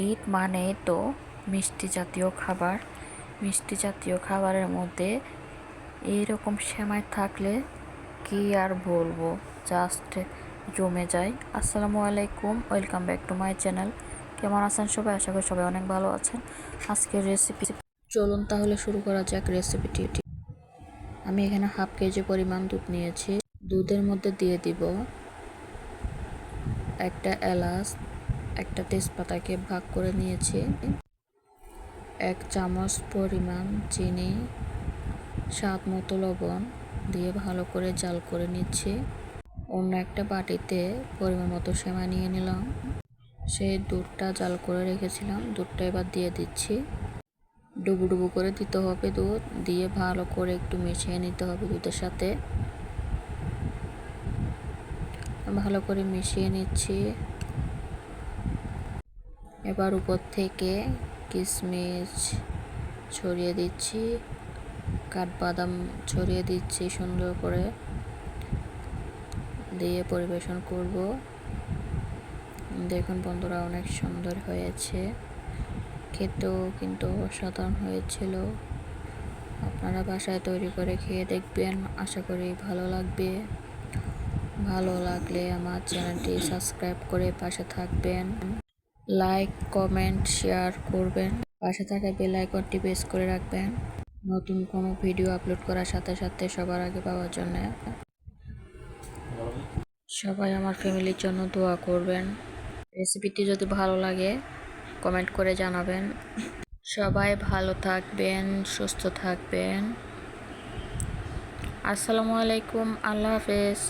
ঈদ মানে তো মিষ্টি জাতীয় খাবার। মিষ্টি জাতীয় খাবারের মধ্যে এইরকম সেমাই থাকলে কি আর বলব? জাস্ট জমে যায়। আসসালামু আলাইকুম welcome back to my channel কেমন আছেন সবাই? আশা করি সবাই অনেক ভালো আছেন। আজকের রেসিপি চলুন তাহলে শুরু করা যাক রেসিপিটি আমি এখানে হাফ কেজি পরিমাণ দুধ নিয়েছি। দুধের মধ্যে দিয়ে দিব একটা এলাচ একটা তেজপাতাকে ভাগ করে নিয়েছি। এক চামচ পরিমাণ চিনি, স্বাদ মতো লবণ দিয়ে ভালো করে জাল করে নিচ্ছি। অন্য একটা বাটিতে পরিমাণ মতো সেমাই নিয়ে নিলাম। সেই দুধটা জাল করে রেখেছিলাম, দুধটা এবার দিয়ে দিচ্ছি। ডুবু ডুবু করে দিতে হবে দুধ, দিয়ে ভালো করে একটু মিশিয়ে নিতে হবে দুধের সাথে। ভালো করে মিশিয়ে নিচ্ছি। এবার উপর থেকে কিশমিশ ছড়িয়ে দিচ্ছি, কাঠবাদাম ছড়িয়ে দিচ্ছি সুন্দর করে। দিয়ে পরিবেশন করব। দেখুন বন্ধুরা অনেক সুন্দর হয়েছে। খেতেও কিন্তু অসাধারণ হয়েছিল। আপনারা বাসায় তৈরি করে খেয়ে দেখবেন। আশা করি ভালো লাগবে। ভালো লাগলে আমার চ্যানেলটি সাবস্ক্রাইব করে পাশে থাকবেন। লাইক কমেন্ট শেয়ার করবেন। পাশে থাকা বেল আইকনটি প্রেস করে রাখবেন। নতুন কোনো ভিডিও আপলোড করার সাথে সাথে সবার আগে পাওয়ার জন্য সবাই আমার ফ্যামিলির জন্য দোয়া করবেন। রেসিপিটি যদি ভালো লাগে কমেন্ট করে জানাবেন। সবাই ভালো থাকবেন, সুস্থ থাকবেন। আসসালামু আলাইকুম, আল্লাহ হাফেজ।